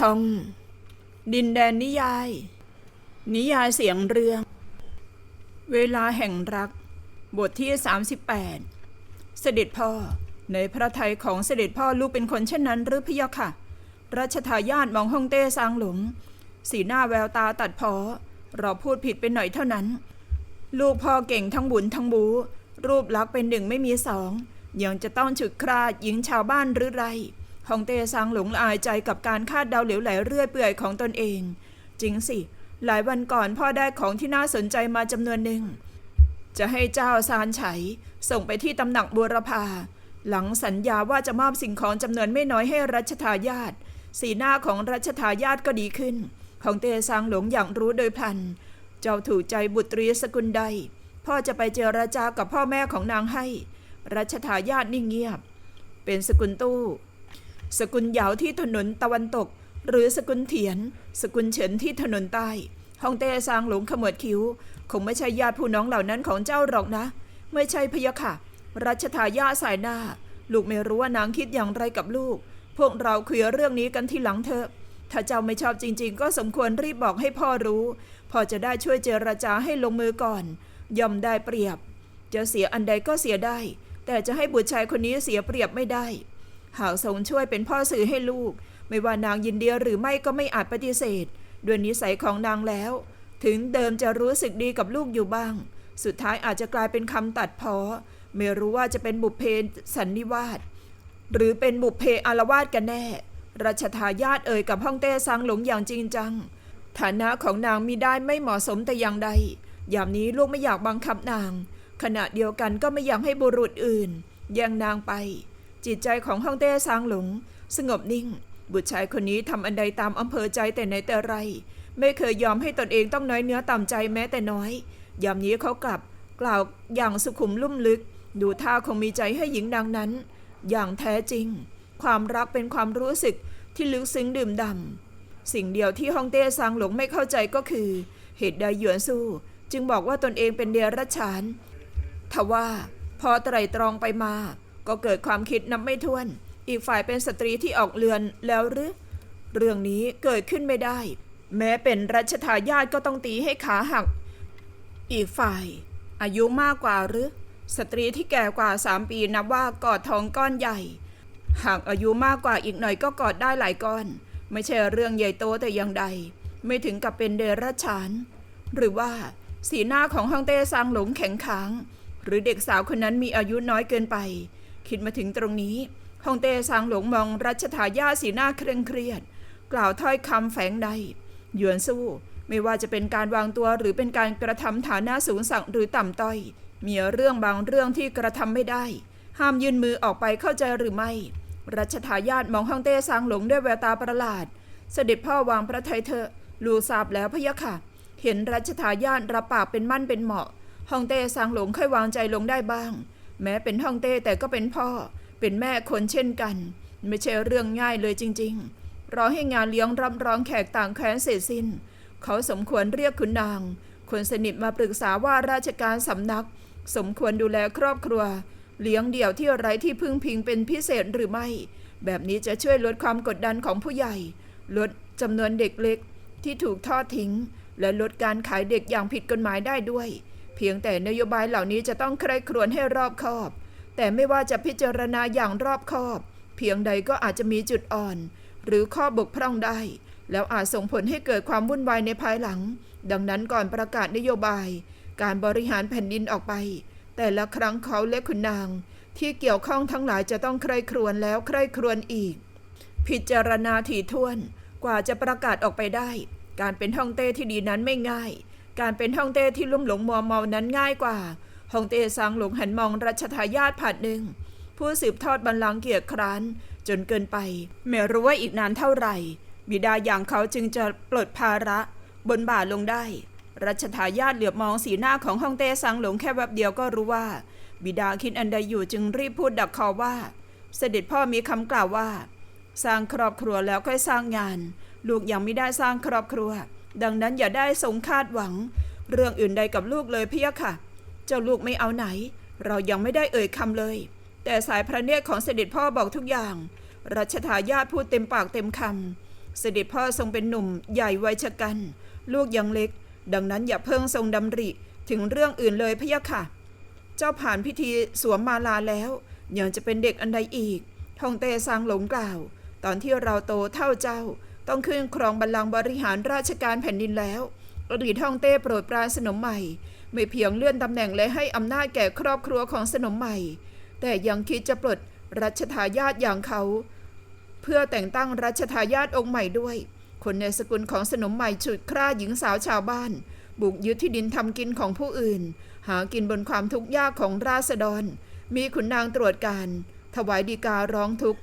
ช่อง ดินแดนนิยาย นิยายเสียงเรื่อง เวลาแห่งรัก บทที่ 38 เสด็จพ่อ ในพระทัยของเสด็จพ่อลูกเป็นคนเช่นนั้นหรือพะยะค่ะ รัชทายาทมองฮ่องเต้ซางหลง สีหน้าแววตาตัดพอ เราพูดผิดไปหน่อยเท่านั้น ลูกพ่อเก่งทั้งบุญทั้งบู รูปลักษณ์เป็นหนึ่งไม่มีสอง ยังจะต้องฉุดคราดหญิงชาวบ้านหรือไร ฮ่องเต้ซางหลงละอายใจกับการคาดเดาเหลวไหลเรื่อยเปื่อยของตนเอง จริงสิ หลายวันก่อนพ่อได้ของที่น่าสนใจมาจำนวนหนึ่ง จะให้เจ้าซานไฉส่งไปที่ตำหนักบูรพา หลังสัญญาว่าจะมอบสิ่งของจำนวนไม่น้อยให้รัชทายาทสีหน้าของรัชทายาทก็ดีขึ้น ของเตซางหลงอย่างรู้โดยพลัน เจ้าถูกใจบุตรีสกุลใด พ่อจะไปเจรจากับพ่อแม่ของนางให้ รัชทายาทนิ่งเงียบ เป็นสกุลตู้ สกุลเหยาที่ถนนตะวันตก หรือสกุลเถียน สกุลเฉินที่ถนนใต้ฮ่องเต้ซางหลงขมวดคิ้ว คงไม่ใช่ญาติผู้น้องเหล่านั้นของเจ้าหรอกนะ ไม่ใช่พยะค่ะ รัชทายาสายหน้า ลูกไม่รู้ว่านางคิดอย่างไรกับลูก พวกเราคุยเรื่องนี้กันที่หลังเถอะ ถ้าเจ้าไม่ชอบจริง ๆ ก็สมควรรีบบอกให้พ่อรู้ พ่อจะได้ช่วยเจรจาให้ลงมือก่อน ย่อมได้เปรียบ จะเสียอันใดก็เสียได้ แต่จะให้บุตรชายคนนี้เสียเปรียบไม่ได้ หากทรงช่วยเป็นพ่อสื่อให้ลูก ไม่ว่านางยินเดียหรือไม่ก็ไม่อาจปฏิเสธ ด้วยนิสัยของนางแล้ว ถึงเดิมจะรู้สึกดีกับลูกอยู่บ้าง สุดท้ายอาจจะกลายเป็นคำตัดพ้อไม่รู้ว่าจะเป็นบุพเพสันนิวาสหรือเป็นบุพเพอารวาสกันแน่ รัชทายาทเอ่ยกับฮ่องเต้ซังหลงอย่างจริงจัง ฐานะของนางมีได้ไม่เหมาะสมแต่อย่างใด ยามนี้ลูกไม่อยากบังคับนาง ขณะเดียวกันก็ไม่อยากให้บุรุษอื่นแย่งนางไป จิตใจของฮ่องเต้ซางหลง สงบนิ่ง บุตรชายคนนี้ทำอันใดตามอำเภอใจแต่ไหนแต่ไร ไม่เคยยอมให้ตนเองต้องน้อยเนื้อต่ำใจแม้แต่น้อยยามนี้เขากลับกล่าวอย่างสุขุมลุ่มลึก ดูท่าคงมีใจให้หญิงดังนั้น อย่างแท้จริง ความรักเป็นความรู้สึกที่ลึกซึ้งดื่มด่ำสิ่งเดียวที่ฮ่องเต้ซางหลงไม่เข้าใจก็คือ เหตุใดหยวนสู้ จึงบอกว่าตนเองเป็นเดรัจฉานทว่าพอไตรตรองไปมา ก็เกิดความคิดนับไม่ถ้วน อีกฝ่ายเป็นสตรีที่ออกเรือนแล้วหรือเรื่องนี้เกิดขึ้นไม่ได้ แม้เป็นรัชทายาทก็ต้องตีให้ขาหัก อีกฝ่าย อายุมากกว่าหรือสตรีที่แก่กว่าสามปีนับว่ากอดทองก้อนใหญ่ หากอายุมากกว่าอีกหน่อยก็กอดได้หลายก้อน ไม่ใช่เรื่องใหญ่โตแต่อย่างใด ไม่ถึงกับเป็นเดรัจฉาน หรือว่าสีหน้าของฮ่องเต้ซางหลงแข็งค้างหรือเด็กสาวคนนั้นมีอายุน้อยเกินไป คิดมาถึงตรงนี้ฮ่องเต้ซางหลงมองรัชทายาทสีหน้าเคร่งเครียด กล่าวถ้อยคำแฝงใดหยวนสู้ไม่ว่าจะเป็นการวางตัวหรือเป็นการกระทำฐานะสูงสั่งหรือต่ำต้อย มีเรื่องบางเรื่องที่กระทำไม่ได้ ห้ามยื่นมือออกไปเข้าใจหรือไม่ รัชทายาทมองฮ่องเต้ซางหลงด้วยแววตาประหลาด เสด็จพ่อวางพระทัยเถอะลูกทราบแล้วพะยะค่ะ เห็นรัชทายาทรับปากเป็นมั่นเป็นเหมาะฮ่องเต้ซางหลงค่อยวางใจลงได้บ้าง แม้เป็นฮ่องเต้แต่ก็เป็นพ่อ เป็นแม่คนเช่นกัน ไม่ใช่เรื่องง่ายเลยจริง ๆ รอให้งานเลี้ยงรับรองแขกต่างแคว้นเสร็จสิ้น เขาสมควรเรียกคุณนาง คนสนิทมาปรึกษาว่าราชการสำนัก สมควรดูแลครอบครัว เลี้ยงเดี่ยวที่ไร้ที่พึ่งพิงเป็นพิเศษหรือไม่ แบบนี้จะช่วยลดความกดดันของผู้ใหญ่ ลดจำนวนเด็กเล็กที่ถูกทอดทิ้ง และลดการขายเด็กอย่างผิดกฎหมายได้ด้วย พียงแต่นโยบายเหล่านี้จะต้องใคร่ครวญให้รอบคอบ แต่ไม่ว่าจะพิจารณาอย่างรอบคอบ เพียงใดก็อาจจะมีจุดอ่อน หรือข้อบกพร่องได้ แล้วอาจส่งผลให้เกิดความวุ่นวายในภายหลัง ดังนั้นก่อนประกาศนโยบาย การบริหารแผ่นดินออกไป แต่ละครั้งเขาและคุณนาง ที่เกี่ยวข้องทั้งหลายจะต้องใคร่ครวญแล้วใคร่ครวญอีก พิจารณาถี่ถ้วนกว่าจะประกาศออกไปได้ การเป็นท่องเต้ที่ดีนั้นไม่ง่าย การเป็นท่องเต้ที่ลุ่มหลงมัวเมานั้นง่ายกว่าฮ่องเต้ซางหลงหันมองรัชทายาทผ่านหนึ่ง ผู้สืบทอดบัลลังก์เกียรติคร้านจนเกินไป ไม่รู้ว่าอีกนานเท่าไหร่ บิดาอย่างเขาจึงจะปลดภาระ บนบ่าลงได้ รัชทายาทเหลือบมองสีหน้าของฮ่องเต้ซางหลงแค่แวบเดียวก็รู้ว่า บิดาคิดอันใดอยู่จึงรีบพูดดักคอว่า เสด็จพ่อมีคำกล่าวว่า สร้างครอบครัวแล้วค่อยสร้างงาน ลูกยังไม่ได้สร้างครอบครัว ดังนั้นอย่าได้สงคาดหวัง เรื่องอื่นใดกับลูกเลยพี่ยค่ะ เจ้าลูกไม่เอาไหน เรายังไม่ได้เอ่ยคำเลย แต่สายพระเนตรของเสด็จพ่อบอกทุกอย่าง รัชทายาทพูดเต็มปากเต็มคำเสด็จพ่อทรงเป็นหนุ่มใหญ่วัยชะกัน ลูกยังเล็ก ดังนั้นอย่าเพิ่งทรงดำริถึงเรื่องอื่นเลยพะยะค่ะ เจ้าผ่านพิธีสวมมาลาแล้วยังจะเป็นเด็กอันใดอีกทองเต้สร้างหลงกล่าว ตอนที่เราโตเท่าเจ้า ต้องขึ้นครองบัลลังก์บริหารราชการแผ่นดินแล้วอดีตทองเต้โปรดปรานสนมใหม่ ไม่เพียงเลื่อนตำแหน่งและให้อำนาจแก่ครอบครัวของสนมใหม่ แต่ยังคิดจะปลดรัชทายาทอย่างเขา เพื่อแต่งตั้งรัชทายาทองค์ใหม่ด้วย คนในสกุลของสนมใหม่ฉุดคร่าหญิงสาวชาวบ้าน บุกยึดที่ดินทำกินของผู้อื่น หากินบนความทุกข์ยากของราษฎร มีขุนนางตรวจการ ถวายดีการ้องทุกข์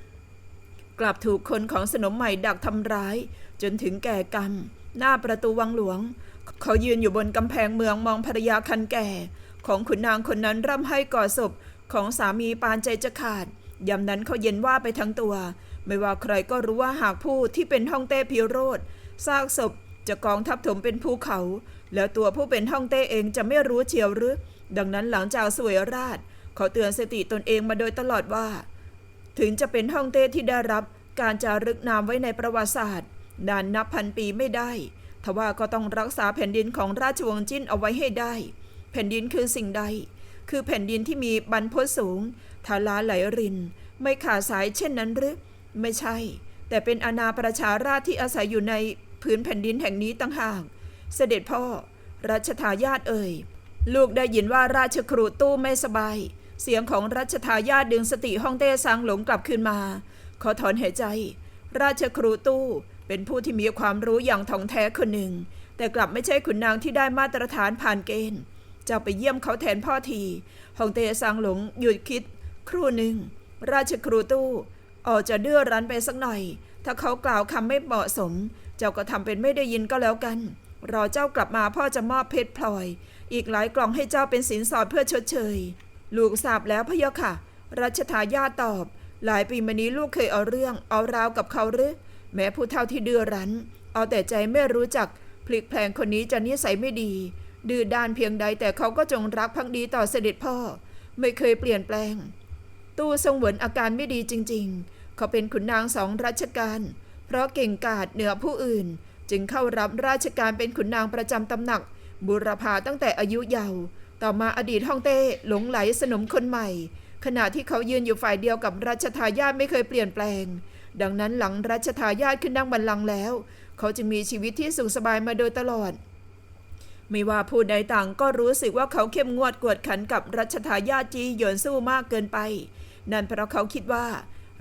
กลับถูกคนของสนมใหม่ดักทำร้าย จนถึงแก่กรรม หน้าประตูวังหลวง เขายืนอยู่บนกำแพงเมืองมองภรรยาคันแก่ ของขุนนางคนนั้นร่ำให้ก่อศพของสามีปานใจจะขาดยามนั้นเขาเย็นว่าไปทั้งตัว ไม่ว่าใครก็รู้ว่าหากผู้ที่เป็นห้องเต้พิโรธซากศพจะกองทับถมเป็นภูเขา แล้วตัวผู้เป็นห้องเต้เองจะไม่รู้เชียวหรือ ดังนั้นหลังจากสวยราช เขาเตือนสติตนเองมาโดยตลอดว่า ถึงจะเป็นห้องเต้ที่ได้รับการจารึกนามไว้ในประวัติศาสตร์นานนับพันปีไม่ได้ทว่าก็ต้องรักษาแผ่นดินของราชวงศ์จิ้นเอาไว้ให้ได้ แผ่นดินคือสิ่งใด คือแผ่นดินที่มีบรรพสูงทาลาไหลริน ไม่ขาดสายเช่นนั้นหรือ ไม่ใช่ แต่เป็นอาณาประชาราชที่อาศัยอยู่ในพื้นแผ่นดินแห่งนี้ต่างหาก เสด็จพ่อ รัชทายาทเอ่ย ลูกได้ยินว่าราชครูตู้ไม่สบาย เสียงของรัชทายาทดึงสติห้องเต้ซางหลงกลับคืนมา ขอถอนหายใจ ราชครูตู้เป็นผู้ที่มีความรู้อย่างถ่องแท้คนหนึ่ง แต่กลับไม่ใช่ขุนนางที่ได้มาตรฐานผ่านเกณฑ์เจ้าไปเยี่ยมเขาแทนพ่อทีห้องเต้ซางหลงหยุดคิด ครู่หนึ่ง ราชครูตู้ออกจะเดื้อรั้นไปสักหน่อย ถ้าเขากล่าวคำไม่เหมาะสม เจ้าก็ทำเป็นไม่ได้ยินก็แล้วกัน รอเจ้ากลับมาพ่อจะมอบเพชรพลอย อีกหลายกล่องให้เจ้าเป็นสินสอดเพื่อชดเชย ลูกทราบแล้วพะยะค่ะ รัชทายาตอบ หลายปีมานี้ลูกเคยเอาเรื่อง เอาราวกับเขาหรือ แม้ผู้เฒ่าที่ดื้อรั้น เอาแต่ใจไม่รู้จัก พลิกแพลงคนนี้จะนิสัยไม่ดี ดื้อด้านเพียงใดแต่เขาก็จงรักภักดีต่อเสด็จพ่อ ไม่เคยเปลี่ยนแปลง ตู้ทรงเหวินอาการไม่ดีจริง ๆ เขาเป็นขุนนางสองรัชกาลเพราะเก่งกาจเหนือผู้อื่น จึงเข้ารับราชการเป็นขุนนางประจำตำหนักบุรพาตั้งแต่อายุเยาว์ ต่อมาอดีตฮ่องเต้หลงไหลสนมคนใหม่ ขณะที่เขายืนอยู่ฝ่ายเดียวกับรัชทายาทไม่เคยเปลี่ยนแปลง ดังนั้นหลังรัชทายาทขึ้นนั่งบัลลังก์แล้ว เขาจึงมีชีวิตที่สุขสบายมาโดยตลอด ไม่ว่าผู้ใดต่างก็รู้สึกว่าเขาเข้มงวดกวดขันกับรัชทายาทจีหยวนสู้มากเกินไป นั่นเพราะเขาคิดว่า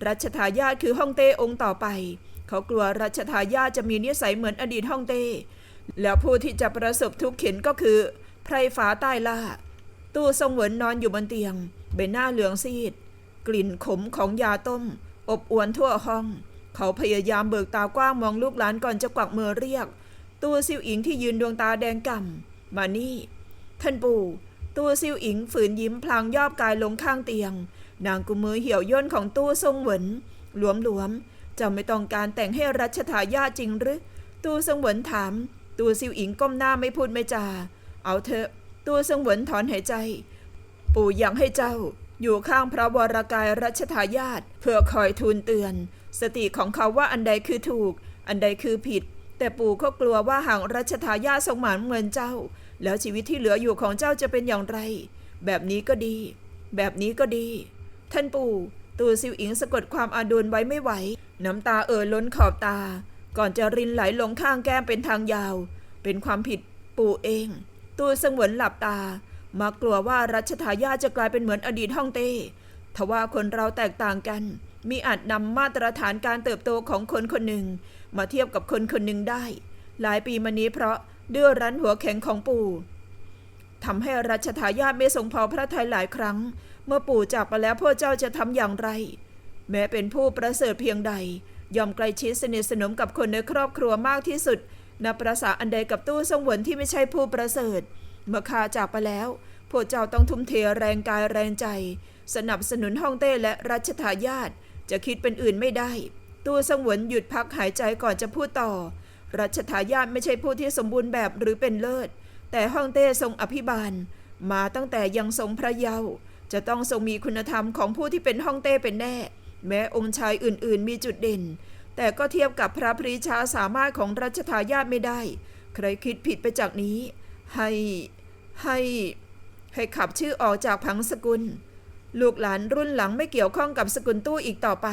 รัชทายาทคือฮ่องเต้องค์ต่อไป เขากลัวรัชทายาทจะมีนิสัยเหมือนอดีตฮ่องเต้แล้วผู้ที่จะประสบทุกข์เข็นก็คือ ไพรฟ้าใต้ล่า ตู้ทรงเหวินนอนอยู่บนเตียง ใบหน้าเหลืองซีด กลิ่นขมของยาต้ม อบอวนทั่วห้อง เขาพยายามเบิกตากว้างมองลูกหลานก่อนจะกวักมือเรียก ตู้ซิวอิงที่ยืนดวงตาแดงก่ำมานี่ ท่านปู่ ตู้ซิวอิงฝืนยิ้มพลางยอบกายลงข้างเตียง นางกุมมือเหี่ยวย่นของตู้ทรงเหวินหลวมๆจะไม่ต้องการแต่งให้รัชทายาจริงหรือตู้ทรงเหวินถาม ตู้ซิวอิงก้มหน้าไม่พูดไม่จา เอาเถอะตู้ทรงหวินถอนหายใจ ปู่ยังให้เจ้า อยู่ข้างพระวรากายรัชทายาทเพื่อคอยทูลเตือน สติของเขาว่าอันใดคือถูก อันใดคือผิด แต่ปู่ก็กลัวว่าหากรัชทายาททรงหมานเงินเจ้า แล้วชีวิตที่เหลืออยู่ของเจ้าจะเป็นอย่างไร แบบนี้ก็ดี แบบนี้ก็ดี ท่านปู่ตูซิวอิงสะกดความอาดุลไว้ไม่ไหว น้ำตาเอ่อล้นขอบตา ก่อนจะรินไหลลงข้างแก้มเป็นทางยาว เป็นความผิดปู่เอง ตูสงวนหลับตา มากลัวว่ารัชทายาจะกลายเป็นเหมือนอดีตฮ่องเต้ทว่าคนเราแตกต่างกัน มีอาจนำมาตรฐานการเติบโตของคนคนหนึ่ง มาเทียบกับคนคนหนึ่งได้ หลายปีมานี้เพราะเดื้อรั้นหัวแข็งของปู่ทำให้รัชทายาทไม่ทรงพอพระทัยหลายครั้ง เมื่อปู่จากไปแล้วพวกเจ้าจะทำอย่างไร แม้เป็นผู้ประเสริฐเพียงใด ยอมใกล้ชิดสนิทสนมกับคนในครอบครัวมากที่สุด นับประสาอันใดกับตู้ทรงหวนที่ไม่ใช่ผู้ประเสริฐ เมื่อข้าจากไปแล้ว พวกเจ้าต้องทุ่มเทแรงกายแรงใจ สนับสนุนฮ่องเต้และรัชทายาทจะคิดเป็นอื่นไม่ได้ ตู้ทรงวนหยุดพักหายใจก่อนจะพูดต่อ รัชทายาทไม่ใช่ผู้ที่สมบูรณ์แบบหรือเป็นเลิศ แต่ฮ่องเต้ทรงอภิบาล มาตั้งแต่ยังทรงพระเยาว์จะต้องทรงมีคุณธรรมของผู้ที่เป็นฮ่องเต้เป็นแน่ แม้องค์ชายอื่นๆ มีจุดเด่น แต่ก็เทียบกับพระปรีชาสามารถของรัชทายาทไม่ได้ ใครคิดผิดไปจากนี้ ให้ให้ให้ขับชื่อออกจากผังสกุล ลูกหลานรุ่นหลังไม่เกี่ยวข้องกับสกุลตู้อีกต่อไป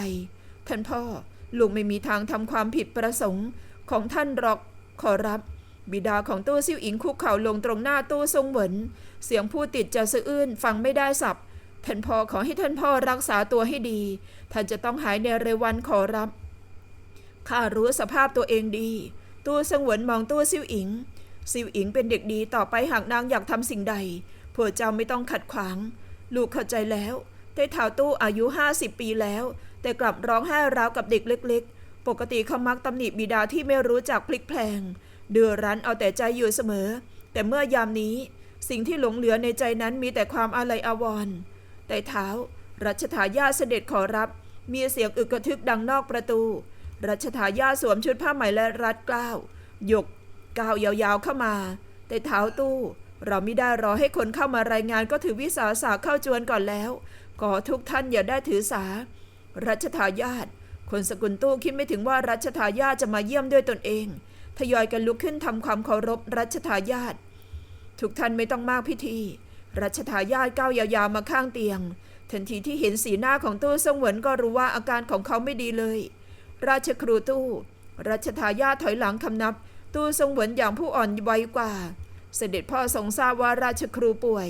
ท่านพ่อลูกไม่มีทางทำความผิดประสงค์ของท่านหรอกขอรับ บิดาของตู้ซิ่วอิงคุกเข่าลงตรงหน้าตู้ทรงเหวินเสียงผู้ติดจะสะอื้นฟังไม่ได้สับท่านพ่อขอให้ท่านพ่อรักษาตัวให้ดี ท่านจะต้องหายในเร็ววันขอรับ ข้ารู้สภาพตัวเองดีตู้สงวนมองตู้ซิวอิง ซิวอิงเป็นเด็กดีต่อไปหากนางอยากทำสิ่งใดพวกเจ้าไม่ต้องขัดขวาง ลูกเข้าใจแล้วแต่เท้าตู้อายุห้าสิบปีแล้ว แต่กลับร้องไห้ราวกับเด็กเล็ก ๆ ปกติเขามักตำหนิบิดาที่ไม่รู้จักพลิกแพลง เดือรั้นเอาแต่ใจอยู่เสมอ แต่เมื่อยามนี้ สิ่งที่หลงเหลือในใจนั้นมีแต่ความอาลัยอาวรณ์แต่เท้ารัชทายาเสด็จขอรับ มีเสียงอึกกระทึกดังนอกประตู รัชทายาทสวมชุดผ้าไหมและรัดเกล้าวหยกก้าวยาวๆเข้ามา แต่เท้าตู้ เราไม่ได้รอให้คนเข้ามารายงานก็ถือวิสาสะเข้าจวนก่อนแล้วขอทุกท่านอย่าได้ถือสา รัชทายาทคนสกุลตู้คิดไม่ถึงว่ารัชทายาทจะมาเยี่ยมด้วยตนเอง ทยอยกันลุกขึ้นทำความเคารพรัชทายาททุกท่านไม่ต้องมากพิธี รัชทายาทก้าวยาวๆมาข้างเตียง ทันทีที่เห็นสีหน้าของตู้สงวนก็รู้ว่าอาการของเขาไม่ดีเลย ราชครูตู้รัชทายาทถอยหลังคำนับ ตู้ทรงหวนอย่างผู้อ่อนวัยกว่า เสด็จพ่อทรงทราบว่าราชครูป่วย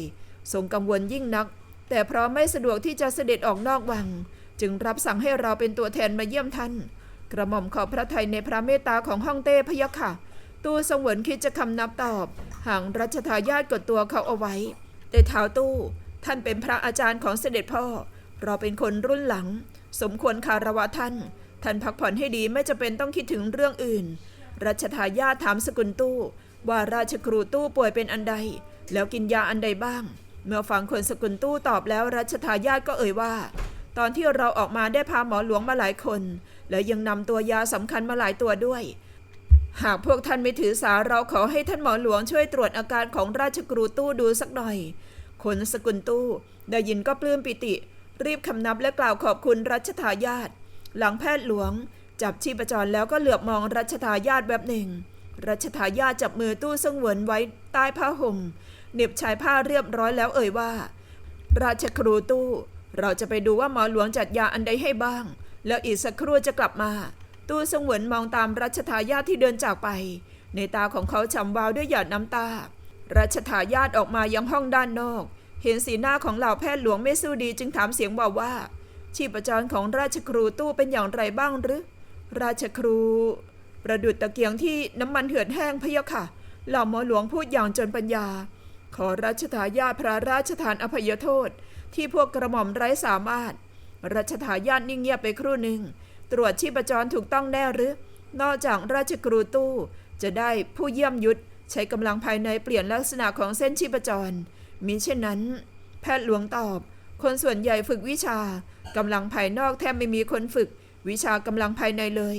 ทรงกังวลยิ่งนัก แต่เพราะไม่สะดวกที่จะเสด็จออกนอกวัง จึงรับสั่งให้เราเป็นตัวแทนมาเยี่ยมท่าน กระหม่อมขอบพระทัยในพระเมตตาของฮ่องเต้พยะค่ะ ตู้ทรงหวนคิดจะคำนับตอบห่างรัชทายาทกดตัวเขาเอาไว้ แต่เท้าตู้ ท่านเป็นพระอาจารย์ของเสด็จพ่อ เราเป็นคนรุ่นหลัง สมควรคารวะท่าน ท่านพักผ่อนให้ดีไม่จะเป็นต้องคิดถึงเรื่องอื่น รัชทายาทถามสกุลตู้ ว่าราชครูตู้ป่วยเป็นอันใด แล้วกินยาอันใดบ้าง เมื่อฟังคนสกุลตู้ตอบแล้วรัชทายาทก็เอ่ยว่า ตอนที่เราออกมาได้พาหมอหลวงมาหลายคน และยังนำตัวยาสำคัญมาหลายตัวด้วย หากพวกท่านไม่ถือสาเราขอให้ท่านหมอหลวงช่วยตรวจอาการของราชครูตู้ดูสักหน่อยคนสกุลตู้ได้ยินก็ปลื้มปิติ รีบคำนับและกล่าวขอบคุณรัชทายาท หลังแพทย์หลวง จับชีพจรแล้วก็เหลือบมองรัชทายาทแบบหนึ่ง รัชทายาทจับมือตู้สงวนไว้ใต้ผ้าห่มเน็บชายผ้าเรียบร้อยแล้วเอ่ยว่า ราชครูตู้ เราจะไปดูว่าหมอหลวงจัดยาอันใดให้บ้าง แล้วอีกสักครู่จะกลับมา ตู้สงวนมองตามรัชทายาทที่เดินจากไป ในตาของเขาฉ่ำวาวด้วยหยาดน้ำตารัชทายาทออกมายังห้องด้านนอก เห็นสีหน้าของเหล่าแพทย์หลวงไม่สู้ดีจึงถามเสียงเบาว่า ชีพจรของราชครูตู้เป็นอย่างไรบ้างหรือ ราชครู ประดุดตะเกียงที่น้ำมันเหือดแห้งพะยะค่ะเหล่าหมอหลวงพูดอย่างจนปัญญา ขอรัชทายาทพระราชทานอภัยโทษ ที่พวกกระหม่อมไร้สามารถรัชทายาทนิ่งเงียบไปครู่หนึ่ง ตรวจชีพจรถูกต้องแน่หรือ นอกจากราชครูตู้จะได้ผู้เยี่ยมยุทธใช้กำลังภายในเปลี่ยนลักษณะของเส้นชีพจรมิเช่นนั้น แพทย์หลวงตอบ คนส่วนใหญ่ฝึกวิชา กำลังภายนอกแทบไม่มีคนฝึก วิชากำลังภายในเลย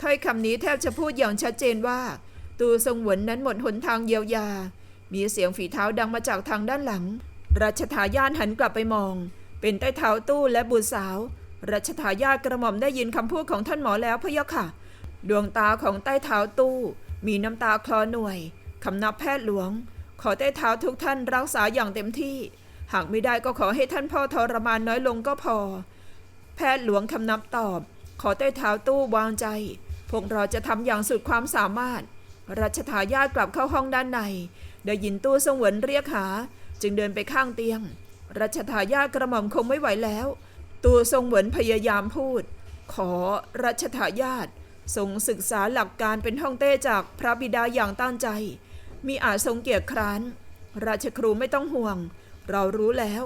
ถ้อยคำนี้แทบจะพูดอย่างชัดเจนว่า ตูทรงหวนนั้นหมดหนทางเยียวยา มีเสียงฝีเท้าดังมาจากทางด้านหลัง รัชทายาทหันกลับไปมอง เป็นใต้เท้าตู้และบุตรสาว รัชทายาทกระหม่อมได้ยินคำพูดของท่านหมอแล้วพะยะค่ะ ดวงตาของใต้เท้าตู้ มีน้ำตาคลอหน่วยคำนับแพทย์หลวง ขอใต้เท้าทุกท่านรักษาอย่างเต็มที่ หากไม่ได้ก็ขอให้ท่านพ่อทรมานน้อยลงก็พอ แพทย์หลวงคำนับตอบ ขอใต้เท้าตู้วางใจ พวกเราจะทำอย่างสุดความสามารถ รัชทายาทกลับเข้าห้องด้านใน ได้ยินตู้สงวนเรียกหา จึงเดินไปข้างเตียง รัชทายาทกระหม่อมคงไม่ไหวแล้ว ตู้ทรงวนพยายามพูด ขอรัชทายาททรงศึกษาหลักการเป็นห้องเต้จากพระบิดาอย่างตั้งใจ มีอาจทรงเกียรติคร้าน ราชครูไม่ต้องห่วง เรารู้แล้ว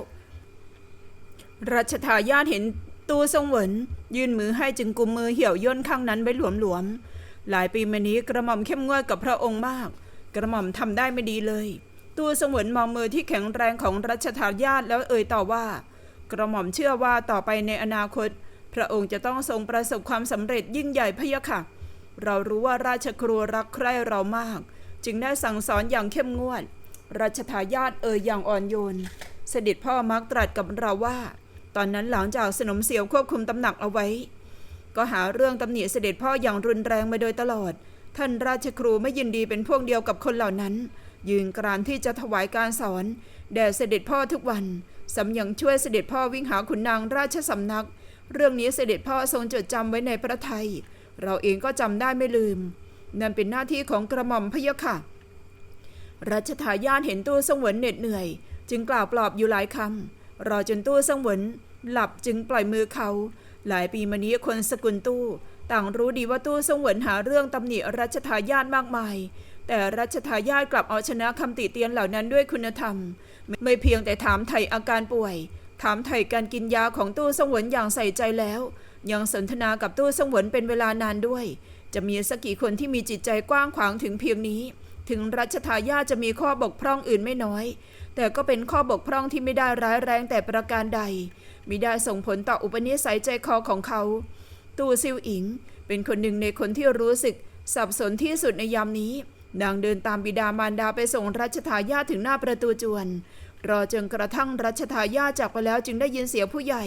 รัชทายาทเห็นตู้ทรงเหวินยื่นมือให้จึงกุมมือเหี่ยวย่นข้างนั้นไว้หลวมๆ หลายปีมานี้กระหม่อมเข้มงวดกับพระองค์มาก กระหม่อมทำได้ไม่ดีเลยตู้ทรงเหวนมองมือที่แข็งแรงของรัชทายาทแล้วเอ่ยต่อว่า กระหม่อมเชื่อว่าต่อไปในอนาคต พระองค์จะต้องทรงประสบความสำเร็จยิ่งใหญ่พะยะค่ะ เรารู้ว่าราชครูรักใคร่เรามาก จึงได้สั่งสอนอย่างเข้มงวด รัชทายาทเอ่ยอย่างอ่อนโยน เสด็จพ่อมักตรัสกับเราว่า ตอนนั้นหลังจากสนมเสียวควบคุมตำหนักเอาไว้ ก็หาเรื่องตำหนิเสด็จพ่ออย่างรุนแรงมาโดยตลอด ท่านราชครูไม่ยินดีเป็นพวกเดียวกับคนเหล่านั้น ยืนกรานที่จะถวายการสอนแด่เสด็จพ่อทุกวันสำยังช่วยเสด็จพ่อวิ่งหาขุนนางราชสำนัก เรื่องนี้เสด็จพ่อทรงจดจำไว้ในพระทัยเราเองก็จำได้ไม่ลืม นั่นเป็นหน้าที่ของกระหม่อมพะยะค่ะ รัชทายาทเห็นตู้สงวนเหน็ดเหนื่อย จึงกล่าวปลอบอยู่หลายคำรอจนตู้สงวนหลับจึงปล่อยมือเขา หลายปีมานี้คนสกุลตู้ ต่างรู้ดีว่าตู้สงวนหาเรื่องตำหนิรัชทายาทมากมาย แต่รัชทายาทกลับเอาชนะคำติเตียนเหล่านั้นด้วยคุณธรรม ไม่เพียงแต่ถามไถ่อาการป่วย ถามไถ่การกินยาของตู้สงวนอย่างใส่ใจแล้ว ยังสนทนากับตู้สงวนเป็นเวลานานด้วย จะมีสักกี่คนที่มีจิตใจกว้างขวางถึงเพียงนี้ ถึงรัชทายาทจะมีข้อบกพร่องอื่นไม่น้อย แต่ก็เป็นข้อบกพร่องที่ไม่ได้ร้ายแรงแต่ประการใดมิได้ส่งผลต่ออุปนิสัยใจคอของเขา ตู่ซิวอิง เป็นคนหนึ่งในคนที่รู้สึกสับสนที่สุดในยามนี้ นางเดินตามบิดามารดาไปส่งรัชทายาทถึงหน้าประตูจวน รอจนกระทั่งรัชทายาทจากไปแล้วจึงได้ยินเสียงผู้ใหญ่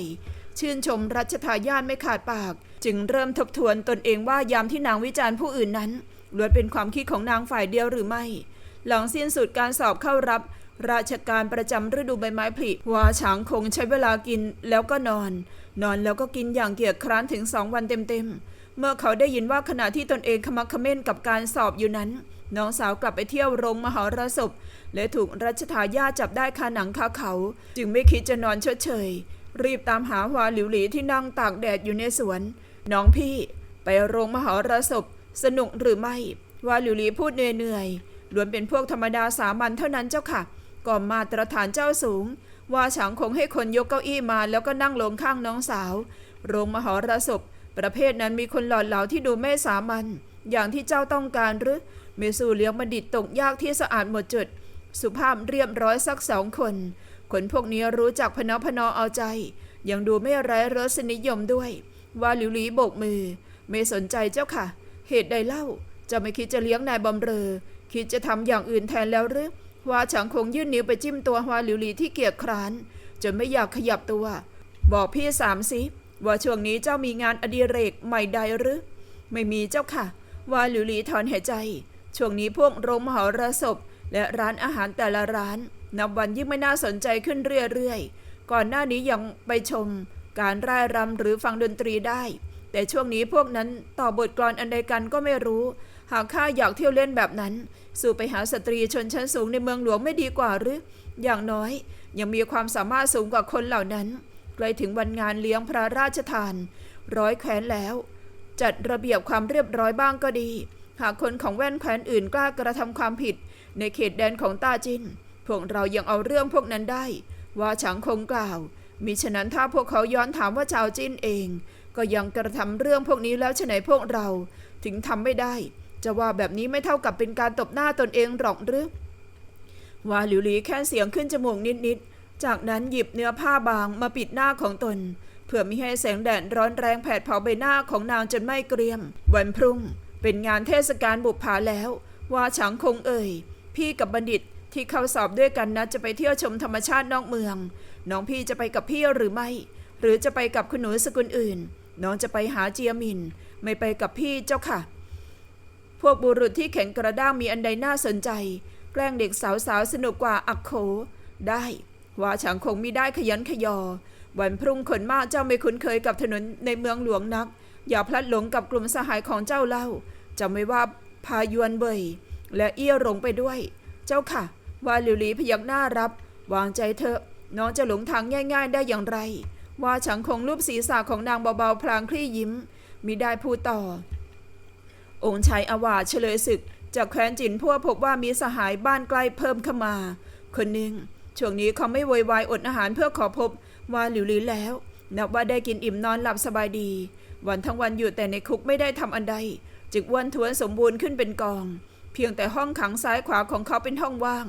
ชื่นชมรัชทายาทไม่ขาดปาก จึงเริ่มทบทวนตนเองว่ายามที่นางวิจารณ์ผู้อื่นนั้น ล้วนเป็นความคิดของนางฝ่ายเดียวหรือไม่ หลังสิ้นสุดการสอบเข้ารับ ราชการประจำฤดูใบไม้ผลิวาฉางคงใช้เวลากินแล้วก็นอน นอนแล้วก็กินอย่างเกียจคร้านถึงสองวันเต็มๆ เมื่อเขาได้ยินว่าขณะที่ตนเองขมักขม้นกับการสอบอยู่นั้น น้องสาวกลับไปเที่ยวโรงมหรสพ และถูกรัชทายาจับได้คาหนังคาเขา จึงไม่คิดจะนอนเฉยเฉยๆรีบตามหาหวาหลิวหลีที่นั่งตากแดดอยู่ในสวนน้องพี่ไปโรงมหรสพ สนุกหรือไม่ ว่าหลิวหลีพูดเหนื่อยๆล้วนเป็นพวกธรรมดาสามัญเท่านั้นเจ้าค่ะก่อมาตรฐานเจ้าสูง ว่าฉางคงให้คนยกเก้าอี้มาแล้วก็นั่งลงข้างน้องสาว โรงมหรสพ ประเภทนั้นมีคนหล่อเหลาที่ดูไม่สามัญอย่างที่เจ้าต้องการหรือเมสูเลี้ยงบัณฑิตตกยากที่สะอาดหมดจุด สุภาพเรียบร้อยสักสองคน คนพวกนี้รู้จักพนอพนอเอาใจ ยังดูไม่ไร้รสนิยมด้วย ว่าหลิวหลีโบกมือ ไม่สนใจเจ้าค่ะ เหตุใดเล่าจะไม่คิดจะเลี้ยงนายบำเรอ คิดจะทำอย่างอื่นแทนแล้วหรือว่าฉางคงยื่นนิ้วไปจิ้มตัวฮวาหลิวหลีที่เกียจคร้าน จนไม่อยากขยับตัว บอกพี่สามสิว่าช่วงนี้เจ้ามีงานอดิเรกใหม่ใดหรือ ไม่มีเจ้าค่ะว่าหลิวหลีถอนหายใจ ช่วงนี้พวกโรงมหรสพ และร้านอาหารแต่ละร้าน นับวันยิ่งไม่น่าสนใจขึ้นเรื่อยๆ ก่อนหน้านี้ยังไปชม การร่ายรำหรือฟังดนตรีได้ แต่ช่วงนี้พวกนั้นต่อบทกลอนอันใดกันก็ไม่รู้ หากข้าอยากเที่ยวเล่นแบบนั้น สู่ไปหาสตรีชนชั้นสูงในเมืองหลวงไม่ดีกว่าหรือ อย่างน้อยยังมีความสามารถสูงกว่าคนเหล่านั้นใกล้ถึงวันงานเลี้ยงพระราชทาน ร้อยแขวนแล้ว จัดระเบียบความเรียบร้อยบ้างก็ดี หากคนของแว่นแขวนอื่นกล้ากระทำความผิด ในเขตแดนของตาจินพวกเรายังเอาเรื่องพวกนั้นได้ ว่าฉางคงกล่าว มิฉะนั้นถ้าพวกเขาย้อนถามว่าชาวจินเอง ก็ยังกระทำเรื่องพวกนี้แล้วฉไหนพวกเรา ถึงทำไม่ได้ จะว่าแบบนี้ไม่เท่ากับเป็นการตบหน้าตนเองหรอกหรือว่าหลิวหลีแค่เสียงขึ้นจมูกนิดๆ จากนั้นหยิบเนื้อผ้าบางมาปิดหน้าของตน เพื่อไม่ให้แสงแดดร้อนแรงแผดเผาใบหน้าของนางจนไม่เกรียม วันพรุ่ง เป็นงานเทศกาลบุปผาแล้ว ว่าฉางคงเอ่ย พี่กับบัณฑิตที่เข้าสอบด้วยกันนะจะไปเที่ยวชมธรรมชาตินอกเมือง น้องพี่จะไปกับพี่หรือไม่ หรือจะไปกับคุณหนูสกุลอื่น น้องจะไปหาเจียมิน ไม่ไปกับพี่เจ้าค่ะ พวกบุรุษที่แข็งกระด้างมีอันใดน่าสนใจ แกล้งเด็กสาวๆสนุกกว่าอักโข ได้ว่าฉางคงมิได้ขยันขยอ วันพรุ่งขนมากเจ้าไม่คุ้นเคยกับถนนในเมืองหลวงนัก อย่าพลัดหลงกับกลุ่มสหายของเจ้าเล่าจะไม่ว่าพายวนเบย และเอี้ยหลงไปด้วย เจ้าค่ะ ว่าหลิวหลีพยักหน้ารับ วางใจเถอะน้องจะหลงทางง่าย ๆ ได้อย่างไร ว่าฉางคงรูปศีรษะของนางเบาๆพลางคลี่ยิ้มมิได้พูดต่อ องค์ชายอาวาเฉลยศึก จากแคว้นจินพวพบว่ามีสหายบ้านใกล้เพิ่มเข้ามา คนหนึ่งช่วงนี้เขาไม่โวยวายอดอาหารเพื่อขอพบว่าหลิวหลีแล้ว นับว่าได้กินอิ่มนอนหลับสบายดี วันทั้งวันอยู่แต่ในคุกไม่ได้ทำอันใด จึกอ้วันทวนสมบูรณ์ขึ้นเป็นกอง เพียงแต่ห้องขังซ้ายขวาของเขาเป็นห้องว่าง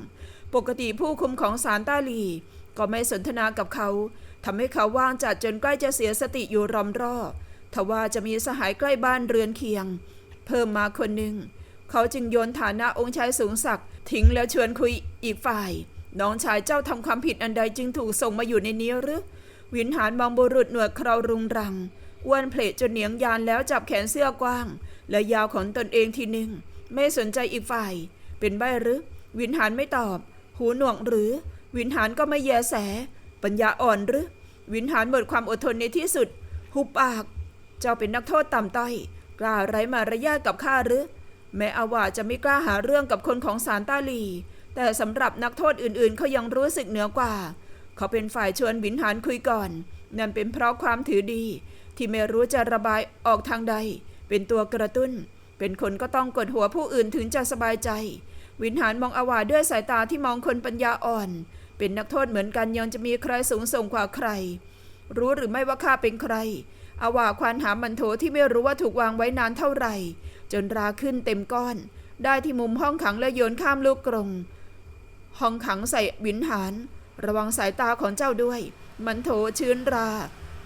ปกติผู้คุมของศาลต้าหลี ก็ไม่สนทนากับเขา ทำให้เขาว่างจัดจนใกล้จะเสียสติอยู่รอมรอบทว่าจะมีสหายใกล้บ้านเรือนเคียง เพิ่มมาคนหนึ่ง เขาจึงโยนฐานะองค์ชายสูงศักดิ์ทิ้งแล้วชวนคุยอีกฝ่าย น้องชายเจ้าทำความผิดอันใดจึงถูกส่งมาอยู่ในนี้หรือ วินหารมองบุรุษหนวดเครารุงรังอ้วนเพลจนเหนียงยานแล้วจับแขนเสื้อกว้าง และยาวของตนเองทีหนึ่ง ไม่สนใจอีกฝ่าย เป็นใบหรือ วินหารไม่ตอบ หูหนวกหรือ วินหารก็ไม่แยแส ปัญญาอ่อนหรือ วินหารหมดความอดทนในที่สุด หุบปาก เจ้าเป็นนักโทษต่ำต้อย กล้าไร้มารยาทกับข้าหรือ แม้อาวาจะไม่กล้าหาเรื่องกับคนของสารตาลี แต่สำหรับนักโทษอื่นๆเขายังรู้สึกเหนือกว่า เขาเป็นฝ่ายชวนวินหารคุยก่อน นั่นเป็นเพราะความถือดี ที่ไม่รู้จะระบายออกทางใด เป็นตัวกระตุ้น เป็นคนก็ต้องกดหัวผู้อื่นถึงจะสบายใจ วินหารมองอาวาด้วยสายตาที่มองคนปัญญาอ่อน เป็นนักโทษเหมือนกันยังจะมีใครสูงส่งกว่าใคร รู้หรือไม่ว่าข้าเป็นใครอาวาควานหามันโถที่ไม่รู้ว่าถูกวางไว้นานเท่าไหร่ จนราขึ้นเต็มก้อน ได้ที่มุมห้องขังและโยนข้ามลูกกรงห้องขังใส่วินหาร ระวังสายตาของเจ้าด้วย มันโถชื้นรา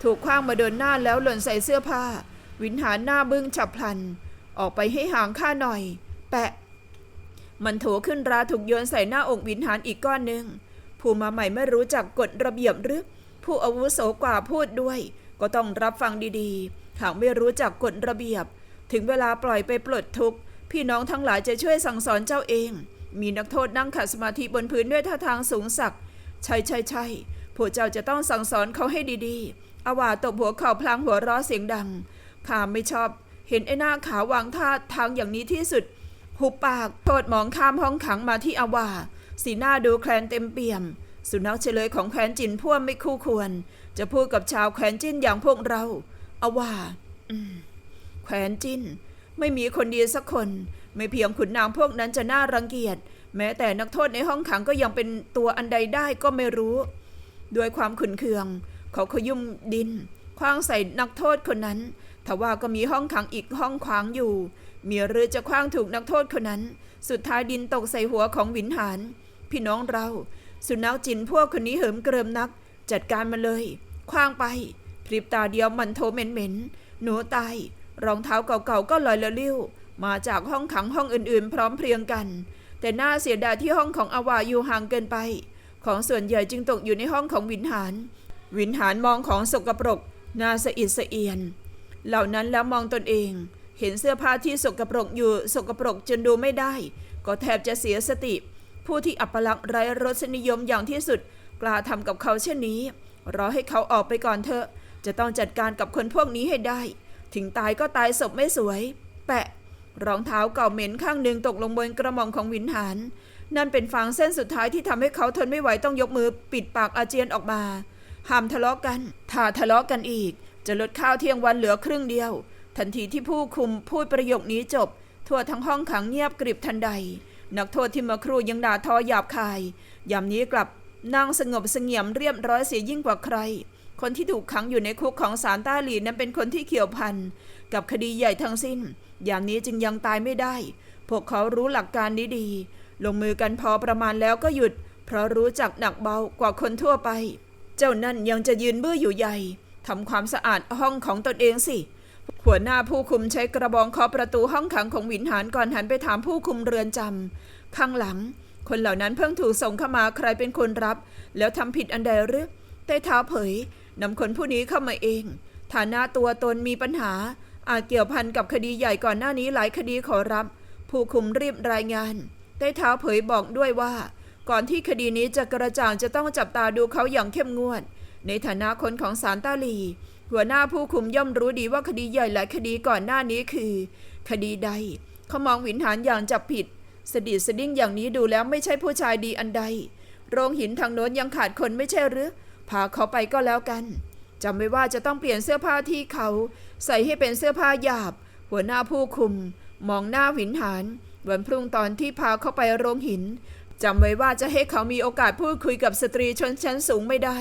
ถูกคว้างมาโดนหน้าแล้วหล่นใส่เสื้อผ้า วินหารหน้าบึ้งฉับพลัน ออกไปให้ห่างข้าหน่อย แปะ มันโถขึ้นราถูกโยนใส่หน้าอกวินหารอีกก้อนหนึ่ง ผู้มาใหม่ไม่รู้จักกฎระเบียบหรือ ผู้อาวุโสกว่าพูดด้วย ก็ต้องรับฟังดีๆ หากไม่รู้จักกฎระเบียบ ถึงเวลาปล่อยไปปลดทุกข์พี่น้องทั้งหลายจะช่วยสั่งสอนเจ้าเอง มีนักโทษนั่งขัดสมาธิบนพื้นด้วยท่าทางสูงสักใช่ใช่ใช่พวกเจ้าจะต้องสั่งสอนเขาให้ดีๆอาวาตบหัวเข่าพลางหัวเร้อเสียงดังข้าไม่ชอบ เห็นไอ้หน้าขาวางท่าทางอย่างนี้ที่สุด หุบปากโทษมองข้ามห้องขังมาที่อาวา สีหน้าดูแคลนเต็มเปี่ยม สุนัขเฉลยของแคว้นจินพ่วมไม่คู่ควร จะพูดกับชาวแคว้นจินอย่างพวกเราอาวาแคว้นจินไม่มีคนดีสักคน ไม่เพียงขุนนางพวกนั้นจะน่ารังเกียจ แม้แต่นักโทษในห้องขังก็ยังเป็นตัวอันใดได้ก็ไม่รู้ด้วยความขุนเคือง เขาขยุ่มดินคว้างใส่นักโทษคนนั้นทว่าก็มีห้องขังอีกห้องขวางอยู่มีเรือจะคว้างถูกนักโทษคนนั้น สุดท้ายดินตกใส่หัวของวินหาร พี่น้องเรา สุนัขจินพวกคนนี้เหิมเกริมนัก จัดการมาเลยคว้างไปพริบตาเดียวมันโทเหม็นๆหนูตายรองเท้าเก่าๆก็ลอยละลิ้ว มาจากห้องขังห้องอื่นๆ พร้อมเพรียงกัน แต่น่าเสียดายที่ห้องของอาวาอยู่ห่างเกินไป ของส่วนใหญ่จึงตกอยู่ในห้องของวินหาร วินหารมองของสกปรกน่าสะอิดสะเอียน เหล่านั้นแล้วมองตนเอง เห็นเสื้อผ้าที่สกปรกอยู่สกปรกจนดูไม่ได้ ก็แทบจะเสียสติ ผู้ที่อัปลักษณ์ไร้รสนิยมอย่างที่สุด กล้าทำกับเขาเช่นนี้ รอให้เขาออกไปก่อนเถอะ จะต้องจัดการกับคนพวกนี้ให้ได้ ถึงตายก็ตายศพไม่สวย แปะ รองเท้าเก่าเหม็นข้างหนึ่งตกลงบนกระหม่อมของวินหารนั่นเป็นฟางเส้นสุดท้ายที่ทำให้เขาทนไม่ไหวต้องยกมือปิดปากอาเจียนออกมา ห้ามทะเลาะกัน ถ้าทะเลาะกันอีก จะลดข้าวเที่ยงวันเหลือครึ่งเดียว ทันทีที่ผู้คุมพูดประโยคนี้จบ ทั่วทั้งห้องขังเงียบกริบทันใด นักโทษที่มาครูยังด่าทอหยาบคายยามนี้กลับนั่งสงบเสงี่ยมเรียบร้อยเสียยิ่งกว่าใคร คนที่ถูกขังอยู่ในคุกของสารต้าหลีนั้นเป็นคนที่เกี่ยวพันกับคดีใหญ่ทั้งสิ้นอย่างนี้จึงยังตายไม่ได้ พวกเขารู้หลักการนี้ดี ลงมือกันพอประมาณแล้วก็หยุด เพราะรู้จักหนักเบากว่าคนทั่วไป เจ้านั่นยังจะยืนเบื้ออยู่ใหญ่ทำความสะอาดห้องของตนเองสิ หัวหน้าผู้คุมใช้กระบองเคาะประตูห้องขังของหวินหารก่อนหันไปถามผู้คุมเรือนจำข้างหลัง คนเหล่านั้นเพิ่งถูกส่งเข้ามาใครเป็นคนรับ แล้วทำผิดอันใดหรือใต้เท้าเผยนำคนผู้นี้เข้ามาเอง ฐานะตัวตนมีปัญหา อาจเกี่ยวพันกับคดีใหญ่ก่อนหน้านี้หลายคดีขอรับ ผู้คุมรีบรายงานใต้เท้าเผยบอกด้วยว่า ก่อนที่คดีนี้จะกระจ่างจะต้องจับตาดูเขาอย่างเข้มงวด ในฐานะคนของสารตาลี หัวหน้าผู้คุมย่อมรู้ดีว่าคดีใหญ่หลายคดีก่อนหน้านี้คือ คดีใดเขามองหวินหารอย่างจับผิด สดิสดิ้งอย่างนี้ดูแล้วไม่ใช่ผู้ชายดีอันใด โรงหินทางโน้นยังขาดคนไม่ใช่หรือพาเขาไปก็แล้วกันจำไว้ว่าจะต้องเปลี่ยนเสื้อผ้าที่เขา ใส่ให้เป็นเสื้อผ้าหยาบ หัวหน้าผู้คุม มองหน้าหวินหารวันพรุ่งตอนที่พาเขาไปโรงหินจำไว้ว่าจะให้เขามีโอกาสพูดคุยกับสตรีชนชั้นสูงไม่ได้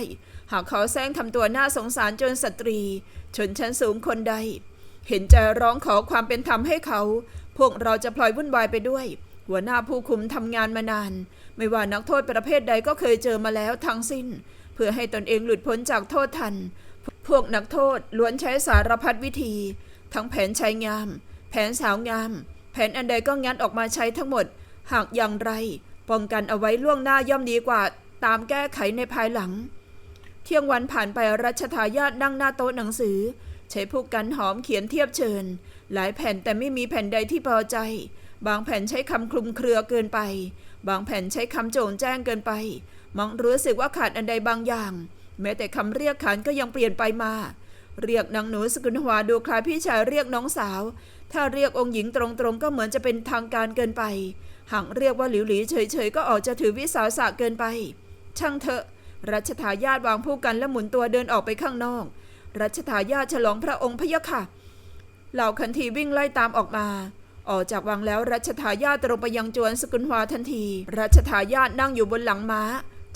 หากเขาแซงทำตัวน่าสงสารจนสตรี ชนชั้นสูงคนใด เห็นใจร้องขอความเป็นธรรมให้เขา พวกเราจะพลอยวุ่นวายไปด้วย หัวหน้าผู้คุมทำงานมานาน ไม่ว่านักโทษประเภทใดก็เคยเจอมาแล้วทั้งสิ้น เพื่อให้ตนเองหลุดพ้นจากโทษทัน พวกนักโทษล้วนใช้สารพัดวิธี ทั้งแผนใช้งาม แผนสาวงาม แผนอันใดก็งัดออกมาใช้ทั้งหมด หากอย่างไรป้องกันเอาไว้ล่วงหน้าย่อมดีกว่า ตามแก้ไขในภายหลัง เที่ยงวันผ่านไปรัชทายาทนั่งหน้าโต๊ะหนังสือ ใช้ผู้กันหอมเขียนเทียบเชิญ หลายแผ่นแต่ไม่มีแผ่นใดที่พอใจ บางแผ่นใช้คำคลุมเครือเกินไป บางแผ่นใช้คำโจงแจ้งเกินไปมองรู้สึกว่าขาดอันใดบางอย่าง แม้แต่คำเรียกขานก็ยังเปลี่ยนไปมา เรียกนางหนูสกุลหวาดูคล้ายพี่ชายเรียกน้องสาว ถ้าเรียกองค์หญิงตรงๆก็เหมือนจะเป็นทางการเกินไปหากเรียกว่าหลิวหลีเฉยๆก็ออกจะถือวิสาสะเกินไป ช่างเถอะ รัชทายาทวางผู้กันและหมุนตัวเดินออกไปข้างนอก รัชทายาทฉลองพระองค์พะยะค่ะ เหล่าคันทีวิ่งไล่ตามออกมา ออกจากวังแล้วรัชทายาทตรงไปยังจวนสกุลหวาทันที รัชทายาทนั่งอยู่บนหลังม้า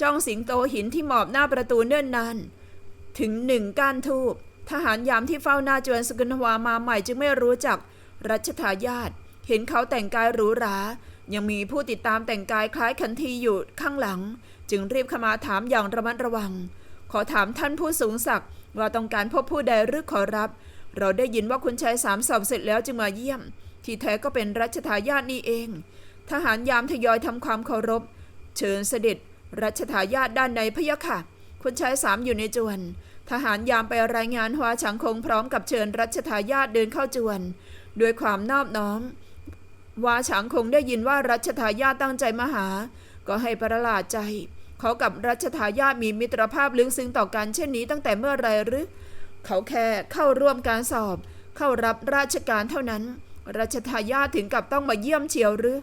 จ้องสิงโตหินที่หมอบหน้าประตูเนิ่นนานถึงหนึ่งก้านทูบทหารยามที่เฝ้าหน้าจวนสกุลหวามาใหม่จึงไม่รู้จักรัชทายาทเห็นเขาแต่งกายหรูหรา ยังมีผู้ติดตามแต่งกายคล้ายขันทีอยู่ข้างหลัง จึงรีบเข้ามาถามอย่างระมัดระวัง ขอถามท่านผู้สูงศักดิ์ว่าต้องการพบผู้ใดหรือขอรับ เราได้ยินว่าคุณชายสามสอบเสร็จแล้วจึงมาเยี่ยม ที่แท้ก็เป็นรัชทายาทนี่เอง ทหารยามทยอยทำความเคารพ เชิญเสด็จ รัชทายาทด้านในพะยะค่ะ คุณชายสามอยู่ในจวน ทหารยามไปรายงานฮวาฉังคงพร้อมกับเชิญรัชทายาทเดินเข้าจวน ด้วยความนอบน้อมวาฉางคงได้ยินว่ารัชทายาทตั้งใจมาหา ก็ให้ประหลาดใจ เขากับรัชทายาทมีมิตรภาพลึกซึ้งต่อกันเช่นนี้ตั้งแต่เมื่อไรหรือ เขาแค่เข้าร่วมการสอบ เข้ารับราชการเท่านั้น รัชทายาทถึงกับต้องมาเยี่ยมเชียวหรือ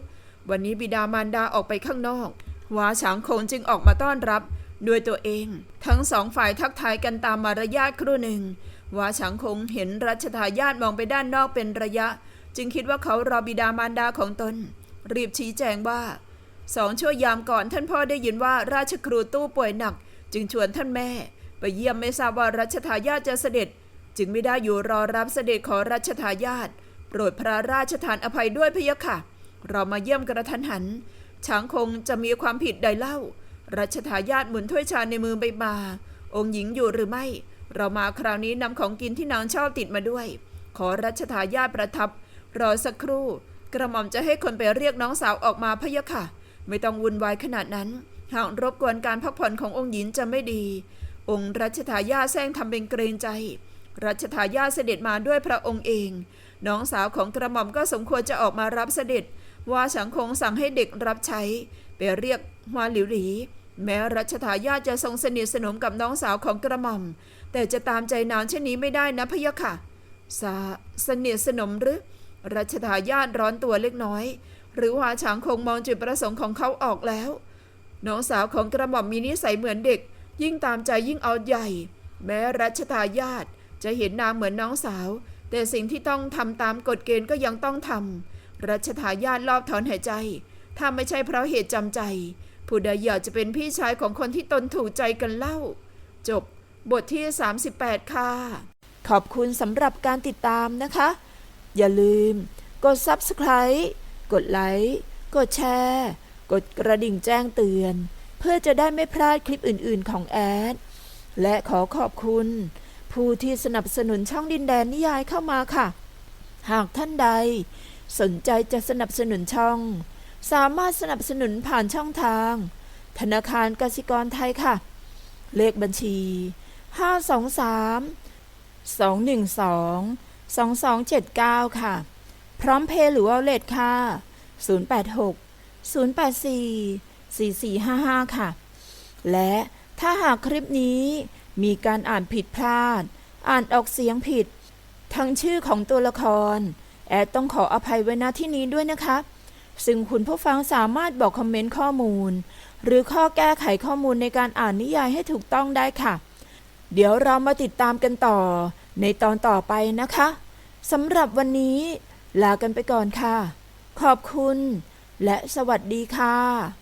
วันนี้บิดามารดาออกไปข้างนอกวาฉางคงจึงออกมาต้อนรับด้วยตัวเอง ทั้งสองฝ่ายทักทายกันตามมารยาทครู่หนึ่งวาฉางคงเห็นรัชทายาทมองไปด้านนอกเป็นระยะ จึงคิดว่าเขารอบิดามารดาของตน รีบชี้แจงว่า สองชั่วยามก่อนท่านพ่อได้ยินว่าราชครูตู้ป่วยหนัก จึงชวนท่านแม่ ไปเยี่ยมไม่ทราบว่ารัชทายาทจะเสด็จ จึงไม่ได้อยู่รอรับเสด็จขอรัชทายาทโปรดพระราชทานอภัยด้วยพะยะค่ะ เรามาเยี่ยมกระทันหัน ช้างคงจะมีความผิดใดเล่า รัชทายาทหมุนถ้วยชาในมือไปมา องค์หญิงอยู่หรือไม่ เรามาคราวนี้นำของกินที่นางชอบติดมาด้วย ขอรัชทายาทประทับ รอสักครู่ กระหม่อมจะให้คนไปเรียกน้องสาวออกมาพะยะค่ะ ไม่ต้องวุ่นวายขนาดนั้น หากรบกวนการพักผ่อนขององค์หญิงจะไม่ดี องค์รัชทายาแซงทำเป็นเกรงใจ รัชทายาเสด็จมาด้วยพระองค์เอง น้องสาวของกระหม่อมก็สมควรจะออกมารับเสด็จ ว่าสังคงสั่งให้เด็กรับใช้ ไปเรียกฮวาหลิวหลี แม้รัชทายาจะทรงสนิทสนมกับน้องสาวของกระหม่อม แต่จะตามใจนางเช่นนี้ไม่ได้นะพะยะค่ะสาสนิทสนมหรือรัชทายาทร้อนตัวเล็กน้อย หรือว่าฉางคงมองจุดประสงค์ของเขาออกแล้ว น้องสาวของกระหม่อมมีนิสัยเหมือนเด็ก ยิ่งตามใจยิ่งเอาใหญ่ แม้รัชทายาทจะเห็นนางเหมือนน้องสาว แต่สิ่งที่ต้องทำตามกฎเกณฑ์ก็ยังต้องทำรัชทายาทรอบถอนหายใจ ถ้าไม่ใช่เพราะเหตุจำใจ ผู้ใดอยากจะเป็นพี่ชายของคนที่ตนถูกใจกันเล่า จบบทที่ 38 ค่ะ ขอบคุณสำหรับการติดตามนะคะ อย่าลืมกด Subscribe กดไลค์ กดแชร์ กดกระดิ่งแจ้งเตือน เพื่อจะได้ไม่พลาดคลิปอื่น ๆ ของแอด และขอขอบคุณ ผู้ที่สนับสนุนช่องดินแดนนิยายเข้ามาค่ะ หากท่านใด สนใจจะสนับสนุนช่อง สามารถสนับสนุนผ่านช่องทาง ธนาคารกสิกรไทยค่ะ เลขบัญชี 523 212 2279 ค่ะ พร้อมเพย์หรือว่าเลทค่ะ 086 084 4455 ค่ะ และถ้าหากคลิปนี้มีการอ่านผิดพลาด อ่านออกเสียงผิด ทั้งชื่อของตัวละคร แอดต้องขออภัยไว้ณที่นี้ด้วยนะคะ ซึ่งคุณผู้ฟังสามารถบอกคอมเมนต์ข้อมูล หรือข้อแก้ไขข้อมูลในการอ่านนิยายให้ถูกต้องได้ค่ะ เดี๋ยวเรามาติดตามกันต่อในตอนต่อไปนะคะสำหรับวันนี้ ลากันไปก่อนค่ะ ขอบคุณ และสวัสดีค่ะ